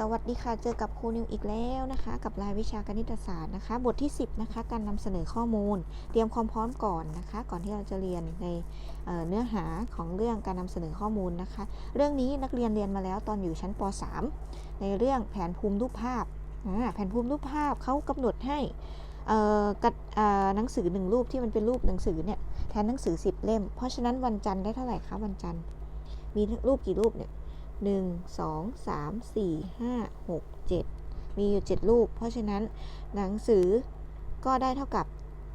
สวัสดีค่ะ เจอกับครูนิวอีกแล้วนะคะ กับรายวิชาคณิตศาสตร์นะคะ บทที่ 10 นะคะ การนำเสนอข้อมูล เตรียมความพร้อมก่อนนะคะ ก่อนที่เราจะเรียนในเเนื้อหาของเรื่องการนำเสนอข้อมูลนะคะ เรื่องนี้นักเรียนเรียนมาแล้วตอนอยู่ชั้นป .3 ในเรื่องแผนภูมิรูปภาพ แผนภูมิรูปภาพเขากำหนดให้กัดหนังสือหนึ่งรูปที่มันเป็นรูปหนังสือเนี่ยแทนหนังสือ 10 เล่ม เพราะฉะนั้นวันจันทร์ได้เท่าไหร่คะวันจันทร์มีรูปกี่รูปเนี่ย หนึ่งสองสามสี่ห้าหกเจ็ดมีอยู่เจ็ดรูป เพราะฉะนั้นหนังสือก็ได้เท่ากับ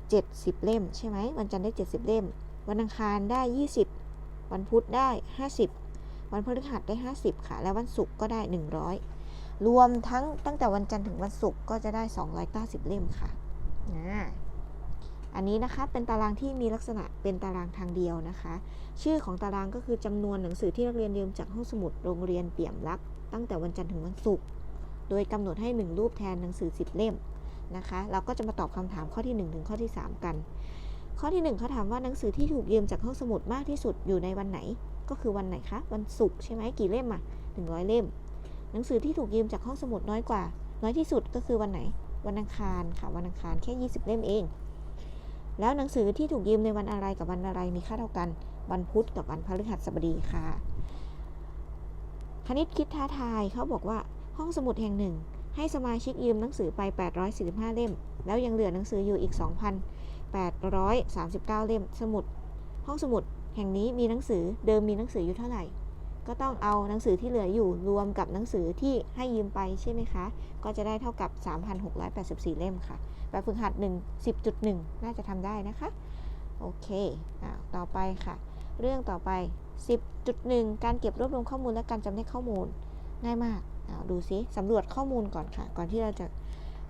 70 เล่ม ใช่ไหมวันจันทร์ได้ 70 เล่ม วันอังคารได้ 20 วันพุธได้ 50 วันพฤหัสได้ 50 ค่ะ และวันศุกร์ก็ได้ 100 รวมทั้งตั้งแต่วันจันทร์ถึงวันศุกร์ก็จะได้ 290 เล่มค่ะอ่า อันนี้นะคะเป็นตารางที่มีลักษณะเป็นตารางทางเดียวนะคะ ชื่อของตารางก็คือจำนวนหนังสือที่นักเรียนยืมจากห้องสมุดโรงเรียนเปี่ยมรักตั้งแต่วันจันทร์ถึงวันศุกร์โดยกำหนดให้ 1 รูปแทนหนังสือ 10 เล่มนะคะ เราก็จะมาตอบคำถามข้อที่ 1 ถึงข้อที่ 3 กัน ข้อที่1เขาถามว่าหนังสือที่ถูกยืมจากห้องสมุดมากที่สุดอยู่ในวันไหน ก็คือวันไหนคะวันศุกร์ใช่ไหมกี่เล่มอะ100 เล่ม หนังสือที่ถูกยืมจากห้องสมุดน้อยกว่า น้อยที่สุดก็คือวันไหน วันอังคารค่ะวันอังคารแค่ 20 เล่มเอง แล้วหนังสือที่ถูกยืมในวันอะไรกับวันอะไรมีค่าเท่ากัน วันพุธกับวันพฤหัสบดีค่ะ คณิตคิดท้าทายเขาบอกว่า ห้องสมุดแห่งหนึ่ง ให้สมาชิกยืมหนังสือไป 845 เล่ม แล้วยังเหลือหนังสืออยู่อีก 2,839 เล่ม สมุด ห้องสมุดแห่งนี้มีหนังสือเดิมมีหนังสืออยู่เท่าไหร่ ก็ต้องเอาหนังสือที่เหลืออยู่รวมกับหนังสือที่ให้ยืมไปใช่ไหมคะ ก็จะได้เท่ากับ 3,684 เล่มค่ะ แบบฝึกหัด 1 10.1 น่าจะทำได้นะคะ โอเคอ่าต่อไปค่ะ เรื่องต่อไป 10.1 การเก็บรวบรวมข้อมูลและการจำแนกข้อมูล ง่ายมากอ่าดูซิสำรวจข้อมูลก่อนค่ะ ก่อนที่เราจะ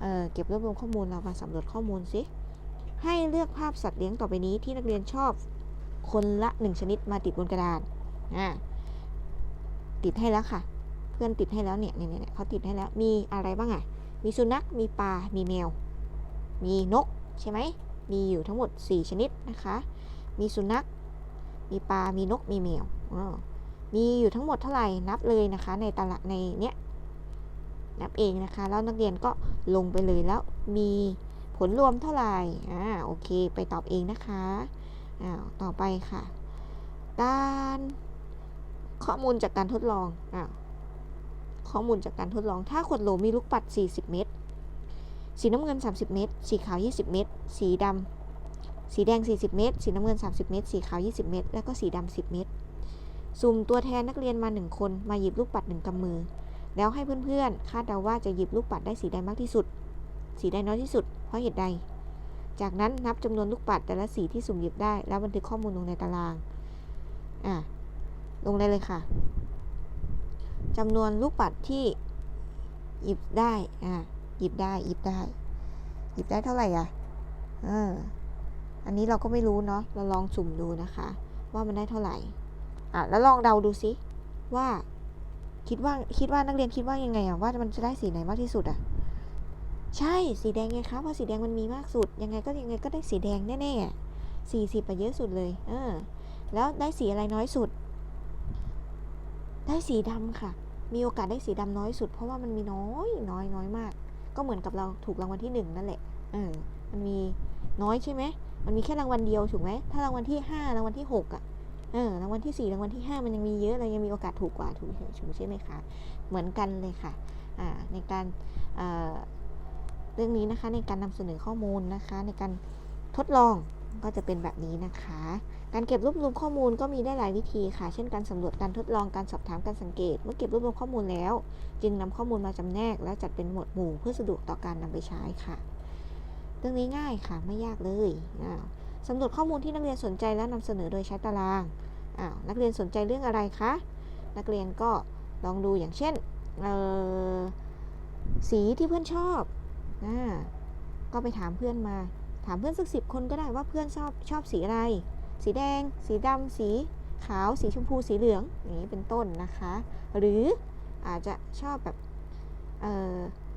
เอ่อเก็บรวบรวมข้อมูลเรามาสำรวจข้อมูลซิ ให้เลือกภาพสัตว์เลี้ยงต่อไปนี้ที่นักเรียนชอบคนละ 1 ชนิดมาติดบนกระดานอ่า ติดให้แล้วค่ะ เพื่อนติดให้แล้วเนี่ยเนี่ยเนี่ยเขาติดให้แล้ว มีอะไรบ้างอะ มีสุนัข มีปลา มีแมว มีนกใช่ไหม มีอยู่ทั้งหมด 4 ชนิดนะคะ มีสุนัข มีปลา มีนก มีแมว มีอยู่ทั้งหมดเท่าไหร่ นับเลยนะคะ ในตารางในเนี้ย นับเองนะคะ แล้วนักเรียนก็ลงไปเลยแล้ว มีผลรวมเท่าไหร่ อ่า โอเค ไปตอบเองนะคะอ้าวต่อไปค่ะการ ข้อมูลจากการทดลองอ้าวข้อมูลจากการทดลอง ถ้าขวดโหลมีลูกปัด 40 เมตร สีน้ำเงิน 30 เมตร สีขาว 20 เมตร สีดำ สีแดง 40 เมตร สีน้ำเงิน 30 เมตร สีขาว 20 เมตร แล้วก็สีดำ 10 เมตร สุ่มตัวแทนนักเรียนมา 1 คน มาหยิบลูกปัด 1กำมือ แล้วให้เพื่อนๆ คาดเดาว่าจะหยิบลูกปัดได้สีใดมากที่สุด สีใดน้อยที่สุด เพราะเหตุใด จากนั้นนับจำนวนลูกปัดแต่ละสีที่สุ่มหยิบได้ แล้วบันทึกข้อมูลลงในตาราง อะ ลงได้เลยค่ะจำนวนลูกปัดที่หยิบได้ อะ หยิบได้ หยิบได้ หยิบได้เท่าไหร่อะ เออ อันนี้เราก็ไม่รู้เนาะ เราลองสุ่มดูนะคะ ว่ามันได้เท่าไหร่ อะ แล้วลองเดาดูซิ ว่า คิดว่า คิดว่านักเรียนคิดว่ายังไงอะ ว่ามันจะได้สีไหนมากที่สุดอะ ใช่ สีแดงไงคะเพราะสีแดงมันมีมากสุด ยังไงก็ยังไงก็ได้สีแดงแน่ๆสี่สิบไปเยอะสุดเลย เออ แล้วได้สีอะไรน้อยสุด ได้สีดำค่ะ มีโอกาสได้สีดำน้อยสุด เพราะว่ามันมีน้อยน้อยน้อยมาก ก็เหมือนกับเราถูกรางวัลที่หนึ่งนั่นแหละ เออ มันมีน้อยใช่ไหม มันมีแค่รางวัลเดียวถูกไหม ถ้ารางวัลที่ห้ารางวัลที่หกอะ เออ รางวัลที่สี่รางวัลที่ห้ามันยังมีเยอะเรายังมีโอกาสถูกกว่าถูกถูกใช่ไหมคะ เหมือนกันเลยค่ะ อ่า ในการเเรื่องนี้นะคะในการนำเสนอข้อมูลนะคะในการทดลอง ก็จะเป็นแบบนี้นะคะ การเก็บรวบรวมข้อมูลก็มีได้หลายวิธีค่ะ เช่นการสำรวจการทดลองการสอบถามการสังเกต เมื่อเก็บรวบรวมข้อมูลแล้ว จึงนำข้อมูลมาจำแนก และจัดเป็นหมวดหมู่เพื่อสะดวกต่อการนำไปใช้ค่ะ เรื่องนี้ง่ายค่ะไม่ยากเลยอ้าวสำรวจข้อมูลที่นักเรียนสนใจและนำเสนอโดยใช้ตารางอ้าวนักเรียนสนใจเรื่องอะไรคะนักเรียนก็ลองดูอย่างเช่นสีที่เพื่อนชอบอก็ไปถามเพื่อนมา ถามเพื่อนสักสิบคนก็ได้ว่าเพื่อนชอบชอบสีอะไร สีแดง สีดำสีขาว สีชมพู สีเหลือง อย่างนี้เป็นต้นนะคะ หรืออาจจะชอบแบบ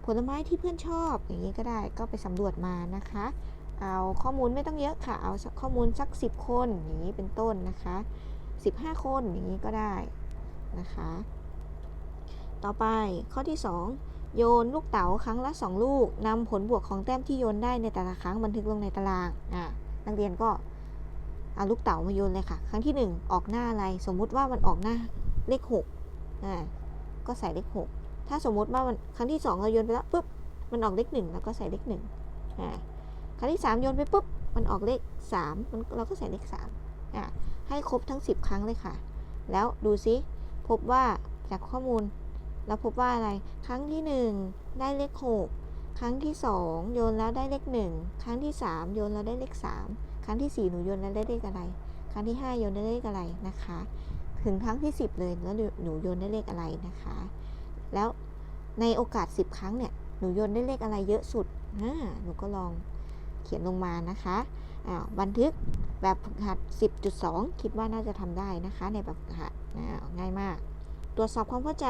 ผลไม้ที่เพื่อนชอบอย่างนี้ก็ได้ก็ไปสำรวจมานะคะ เอาข้อมูลไม่ต้องเยอะค่ะ เอาข้อมูลสัก 10 คนอย่างนี้เป็นต้นนะคะ 15 คนอย่างนี้ก็ได้นะคะ ต่อไปข้อที่ 2 โยนลูกเต๋าครั้งละ 2 ลูกนำผลบวกของแต้มที่โยนได้ในแต่ละครั้งบันทึกลงในตารางอ่านักเรียนก็เอาลูกเต๋ามาโยนเลยค่ะ ครั้งที่ 1 ออกหน้าอะไร สมมุติว่ามันออกหน้าเลข6อ่าก็ใส่เลข6ถ้าสมมุติว่ามันครั้งที่ 2 เราโยนไปแล้วปุ๊บมันออกเลข1แล้วก็ใส่เลข1อ่าครั้งที่ 3 โยนไปปุ๊บมันออกเลข3มันเราก็ใส่เลข3อ่าให้ครบทั้ง 10 ครั้งเลยค่ะ แล้วดูซิพบว่าจากข้อมูล เราพบว่าอะไร ครั้งที่ 1 ได้เลข 6 ครั้งที่ 2 โยนแล้วได้เลข 1 ครั้งที่ 3 โยนแล้วได้เลข 3 ครั้งที่ 4 หนูโยนแล้วได้เลขอะไร ครั้งที่ 5 โยนได้เลขอะไรนะคะ ถึงครั้งที่ 10 เลยแล้วหนูโยนได้เลขอะไรนะคะ แล้วในโอกาส 10 ครั้งเนี่ย หนูโยนได้เลขอะไรเยอะสุดอ่าหนูก็ลองเขียนลงมานะคะอ่าบันทึกแบบฝึกหัด 10.2 คิดว่าน่าจะทำได้นะคะ ในแบบฝึกหัดอ่าง่ายมาก ตรวจสอบความเข้าใจ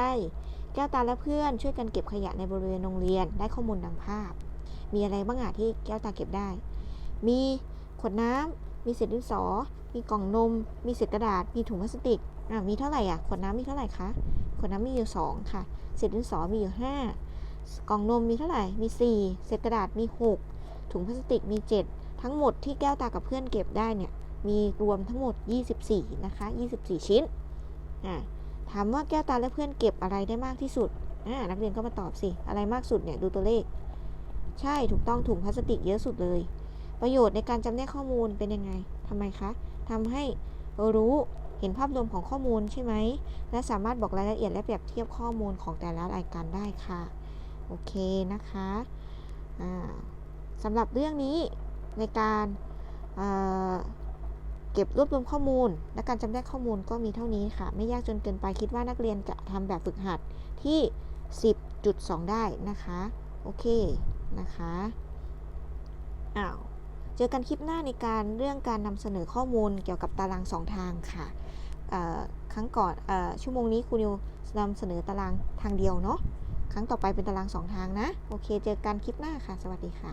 แก้วตาและเพื่อนช่วยกันเก็บขยะในบริเวณโรงเรียนได้ข้อมูลดังภาพ มีอะไรบ้างอะที่แก้วตาเก็บได้ มีขวดน้ำมีเศษดินสอ มีกล่องนม มีเศษกระดาษ มีถุงพลาสติกอะมีเท่าไหร่อะขวดน้ำมีเท่าไหร่คะขวดน้ำมีอยู่สองค่ะ เศษดินสอมีอยู่ห้ากล่องนมมีเท่าไหร่ มีสี่เศษกระดาษมีหกถุงพลาสติกมีเจ็ดทั้งหมดที่แก้วตากับเพื่อนเก็บได้เนี่ย มีรวมทั้งหมด 24 นะคะ 24 ชิ้น อ่า ถามว่าแก้วตาและเพื่อนเก็บอะไรได้มากที่สุดอ่านักเรียนก็มาตอบสิ อะไรมากสุดเนี่ยดูตัวเลข ใช่ถูกต้องถุงพลาสติกเยอะสุดเลย ประโยชน์ในการจำแนกข้อมูลเป็นยังไงทำไมคะทำให้รู้เห็นภาพรวมของข้อมูลใช่ไหม และสามารถบอกรายละเอียดและเปรียบเทียบข้อมูลของแต่ละรายการได้ค่ะ โอเคนะคะสำหรับเรื่องนี้ในการ เก็บรวบรวมข้อมูล และการจำแนกข้อมูลก็มีเท่านี้ค่ะ ไม่ยากจนเกินไปคิดว่านักเรียนจะทำแบบฝึกหัดที่ 10.2 ได้นะคะ โอเคนะคะอ้าวเจอกันคลิปหน้าในการเรื่องการนำเสนอข้อมูลเกี่ยวกับตารางสองทางค่ะครั้งก่อนออชั่วโมงนี้ครูนิวนำเสนอตารางทางเดียวเนาะครั้งต่อไปเป็นตารางสองทางนะ โอเค เจอกันคลิปหน้าค่ะ สวัสดีค่ะ